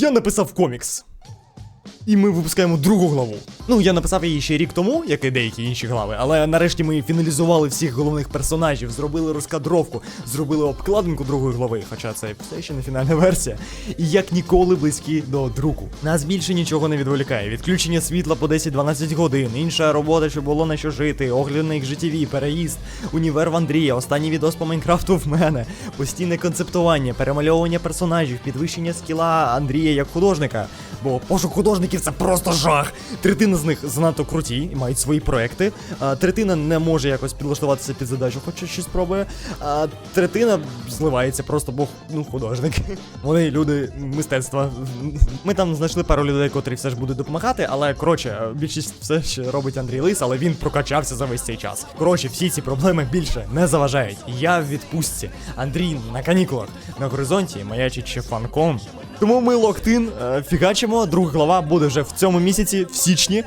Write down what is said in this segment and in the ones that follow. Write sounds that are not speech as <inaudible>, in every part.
Я написав комікс. І ми випускаємо другу главу. Ну, я написав її ще рік тому, як і деякі інші глави, але нарешті ми фіналізували всіх головних персонажів, зробили розкадровку, зробили обкладинку другої глави, хоча це все ще не фінальна версія. І як ніколи близькі до друку. Нас більше нічого не відволікає. Відключення світла по 10-12 годин, інша робота, щоб було на що жити, огляд на їх життєві, переїзд, універ в Андрія, останній відос по Майнкрафту в мене, постійне концептування, перемальовування персонажів, підвищення скіла Андрія як художника. Бо пошук художників це просто жах. Третина з них занадто круті і мають свої проекти. Третина не може якось підлаштуватися під задачу, хоча щось пробує. А третина зливається просто, бо ну художники. <laughs> Вони люди мистецтва. Ми там знайшли пару людей, котрі все ж будуть допомагати, але коротше, більшість все ще робить Андрій Лис, але він прокачався за весь цей час. Коротше, всі ці проблеми більше не заважають. Я в відпустці. Андрій на канікулах. На горизонті маячить ще фанком. Тому ми локтин, е, фігачимо. Друга глава буде вже в цьому місяці, в січні.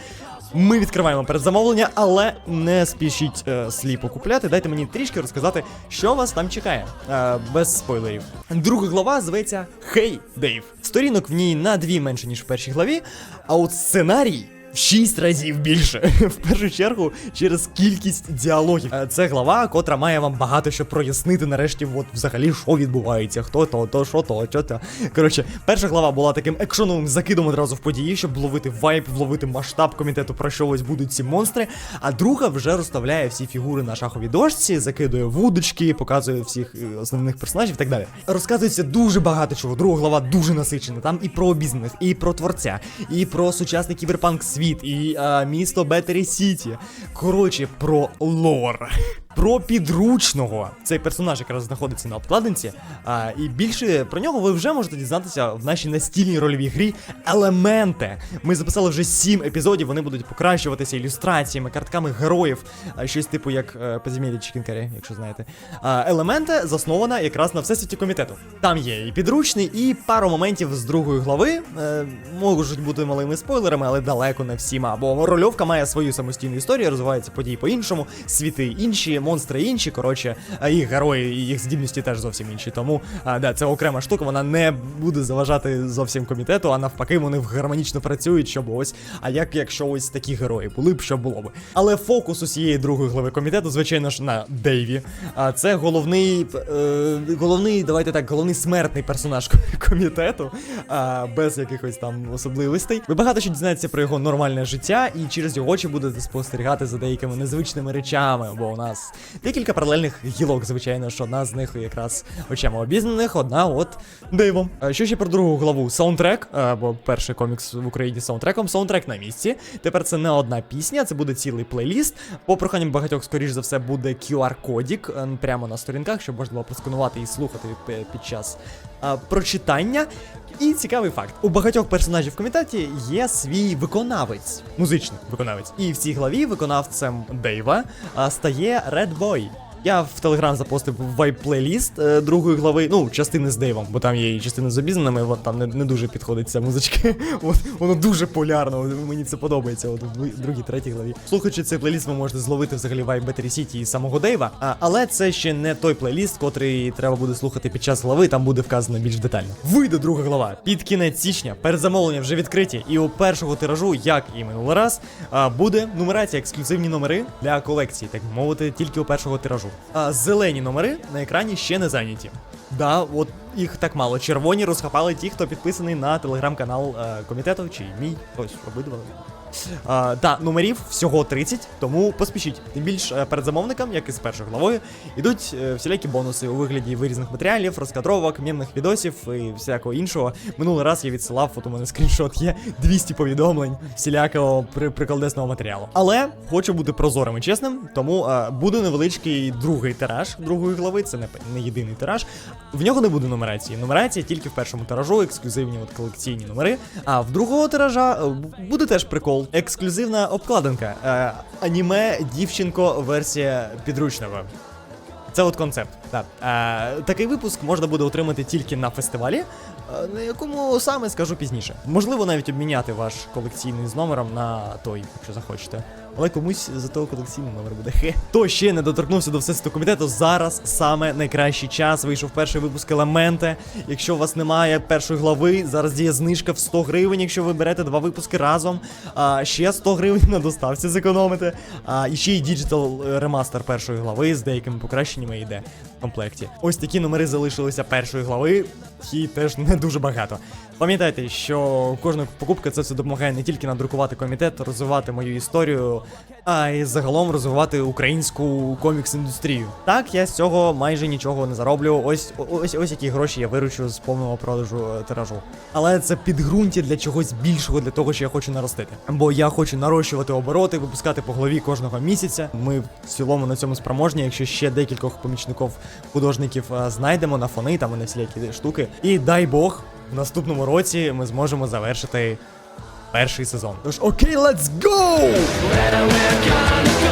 Ми відкриваємо передзамовлення, але не спішіть е, сліпо купляти. Дайте мені трішки розказати, що вас там чекає. Е, без спойлерів. Друга глава зветься Хей, Дейв. Сторінок в ній на дві менше, ніж в першій главі, а от сценарій. В шість разів більше. <laughs> В першу чергу через кількість діалогів. Е, Це глава, котра має вам багато що прояснити нарешті, от взагалі, що відбувається, хто то, то, що то, що то. Коротше, перша глава була таким екшоновим закидом одразу в події, щоб ловити вайб, вловити масштаб комітету, про що ось будуть ці монстри. А друга вже розставляє всі фігури на шаховій дошці, закидує вудочки, показує всіх е, основних персонажів і так далі. Розказується дуже багато чого. Друга глава дуже насичена. Там і про обізнаних, і про творця, і про сучасний кіберпанк світ, і а, місто Беттері Сіті. Коротше, про лор. Про підручного цей персонаж якраз знаходиться на обкладинці. А, і більше про нього ви вже можете дізнатися в нашій настільній рольовій грі Елементи. Ми записали вже сім епізодів. Вони будуть покращуватися ілюстраціями, картками героїв, а, щось типу як е, Подземелля Чікінкарі, якщо знаєте. А, елементи заснована якраз на всесвіті комітету. Там є і підручний, і пару моментів з другої глави. Е, можуть бути малими спойлерами, але далеко не всіма. Бо рольовка має свою самостійну історію, розвиваються події по-іншому, світи інші, монстри інші. Коротше, їх герої і їх здібності теж зовсім інші. Тому а, да, це окрема штука, вона не буде заважати зовсім комітету, а навпаки, вони гармонічно працюють, щоб ось. А як якщо ось такі герої були б, що було б. Але фокус усієї другої глави комітету, звичайно ж, на Дейві. А це головний, е, головний, давайте так, головний смертний персонаж <laughs> комітету, а, без якихось там особливостей. Ви багато що дізнаєтеся про його нормальне життя, і через його очі будете спостерігати за деякими незвичними речами, бо у нас декілька паралельних гілок, звичайно, що одна з них якраз очима обізнаних, одна от дивом. Що ще про другу главу? Саундтрек, а, бо перший комікс в Україні з саундтреком, саундтрек на місці. Тепер це не одна пісня, це буде цілий плейліст. По проханням багатьох, скоріш за все, буде QR-кодік е, прямо на сторінках, щоб можна було просканувати і слухати під час прочитання. І цікавий факт: у багатьох персонажів в комітеті є свій виконавець, музичний виконавець. І в цій главі виконавцем Дейва стає Boy. Я в Телеграм запостив вайп плейліст е, другої глави, ну, частини з Дейвом, бо там є і частини з обізнаними, от там не, не дуже підходить ця музичка. <laughs> От, воно дуже полярно, мені це подобається. От в другій, третій главі. Слухаючи цей плейліст, ви можете зловити взагалі вайп Battery City і самого Дейва. А, але це ще не той плейліст, котрий треба буде слухати під час глави, там буде вказано більш детально. Вийде друга глава під кінець січня. Передзамовлення вже відкриті, і у першого тиражу, як і минулий раз, буде нумерація, ексклюзивні номери для колекції, так мовити, тільки у першого тиражу. А зелені номери на екрані ще не зайняті. Да, от їх так мало. Червоні розхапали ті, хто підписаний на телеграм-канал е, комітету, чи мій, ось обидва. А, та, номерів всього 30, тому поспішіть. Тим більш е, перед замовником, як і з першою главою, ідуть е, всілякі бонуси у вигляді вирізаних матеріалів, розкадровок, мемних відосів і всякого іншого. Минулий раз я відсилав, от у мене скріншот є 200 повідомлень всілякого при приколдесного матеріалу. Але хочу бути прозорим і чесним, тому е, буде невеличкий другий тираж другої глави, це не, не єдиний тираж. В нього не буде нумерації. Нумерація тільки в першому тиражу, ексклюзивні от колекційні номери. А в другого тиража буде теж прикол. Ексклюзивна обкладинка. Е, аніме дівчинко версія підручного. Це от концепт. Так. Е, такий випуск можна буде отримати тільки на фестивалі, е, на якому саме скажу пізніше. Можливо, навіть обміняти ваш колекційний з номером на той, якщо захочете. Але комусь за того колекційний номер буде. Хе. Хто ще не доторкнувся до всесвіту комітету, зараз саме найкращий час. Вийшов перший випуск елементи. Якщо у вас немає першої глави, зараз діє знижка в 100 гривень, якщо ви берете два випуски разом. А ще 100 гривень на доставці зекономите. А і ще й діджитал ремастер першої глави з деякими покращеннями йде в комплекті. Ось такі номери залишилися першої глави, і теж не дуже багато. Пам'ятайте, що кожна покупка це все допомагає не тільки надрукувати комітет, розвивати мою історію, а й загалом розвивати українську комікс-індустрію. Так, я з цього майже нічого не зароблю. Ось ось ось які гроші я виручу з повного продажу е, тиражу. Але це підґрунтя для чогось більшого, для того, що я хочу наростити. Бо я хочу нарощувати обороти, випускати по голові кожного місяця. Ми в цілому на цьому спроможні, якщо ще декількох помічників художників е, знайдемо на фони, там і на всілякі штуки. І дай Бог, в наступному році ми зможемо завершити перший сезон. Тож окей, let's go! Where we're gonna go